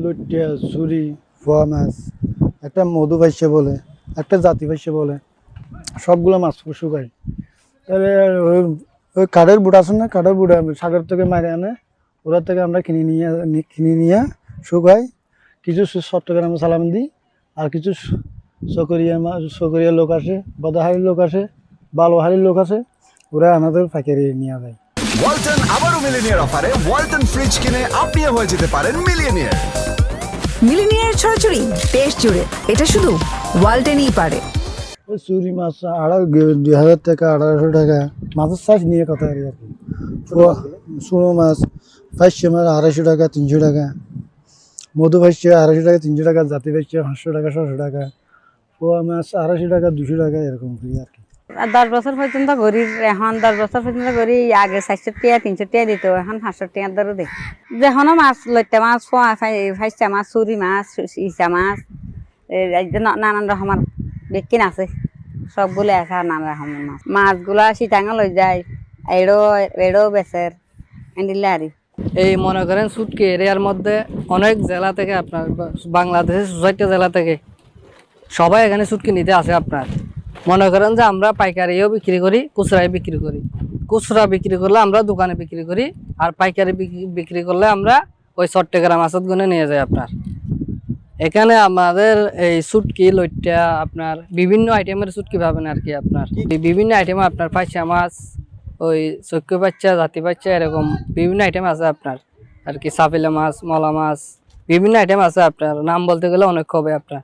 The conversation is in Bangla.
লুটিয়া, ছুরি ফোয়া মাছ, একটা মধু ভাষ্য বলে, একটা জাতি ভাষ্য বলে, সবগুলো মাছ শুকাই তাহলে ওই- কাঠের বুট আছে না, কাঠের বুট সাগর থেকে মারে আনে, ওরা থেকে আমরা কিনে নিয়ে কিনে নিয়ে শুকাই। কিছু চট্টগ্রামে সালাম দিই, আর কিছু স- চকরিয়া মা- চকরিয়া লোক আসে, বদাহারির লোক আসে, বালুহারির লোক আছে ওরা আমাদের পাইকারি নিয়ে যায়। ওয়ালটন আবারও মিলিনিয়ার অফারে ওয়ালটন ফ্রিজ কিনে আপনিও হয়ে যেতে পারেন মিলিয়নিয়ার। মিলিনিয়ার ছড়াছড়ি দেশ জুড়ে। এটা শুধু ওয়ালটেনই পারে। চুরি মাছ, আড়াই দুই হাজার টাকা, আড়াইশো টাকা, মাছের সাইজ নিয়ে কথা আর কি। চুনো মাছ, পাঁচশো মাছ, আড়াইশো টাকা, তিনশো টাকা। মধু ভাষ্য আড়াইশো টাকা, তিনশো টাকা, জাতি ভাষ্য পাঁচশো টাকা, ছশো টাকা। পোয়া মাছ, আড়াইশো টাকা, দুশো টাকা, এরকম করি আর কি। দশ বছর পর্যন্ত গড়ির এখন দশ বছর পর্যন্ত গড়ি আগে চারশো টিয়া তিনশো টিয়া দিত, এখন পাঁচশো টিয়ার দরও দেয় যেখনো মাছ লইটা মাছ ফাইসা মাছ, চুরি মাছ, ইচা মাছ নানান রকমের বেকিন আছে। সবগুলো আছে আর নানা রকমের মাছ। মাছগুলা সিটাঙা লই যায়, এড়ো এড়ো বেচের এন্ডিলে আরি। এই মনে করেন সুটকি এরিয়ার মধ্যে অনেক জেলা থেকে আপনার, বাংলাদেশের সোসাইটি জেলা থেকে সবাই এখানে সুটকি নিতে আসে আপনার। মনে করেন যে আমরা পাইকারিও বিক্রি করি, খুচরাই বিক্রি করি। খুচরা বিক্রি করলে আমরা দোকানে বিক্রি করি, আর পাইকারি বিক্রি- করলে আমরা ওই চট্টগ্রাম আসাদ গুনে নিয়ে যাই আপনার। এখানে আমাদের এই সুটকি লইটা আপনার বিভিন্ন আইটেমের সুটকি পাবেন আর কি আপনার। বিভিন্ন আইটেম আপনার পাইসা মাছ, ওই চক্কু বাচ্চা জাতি বাচ্চা এরকম বিভিন্ন আইটেম আছে আপনার। আর কি সাপিলা মাছ, মলা মাছ, বিভিন্ন আইটেম আছে আপনার। নাম বলতে গেলে অনেক হবে আপনার।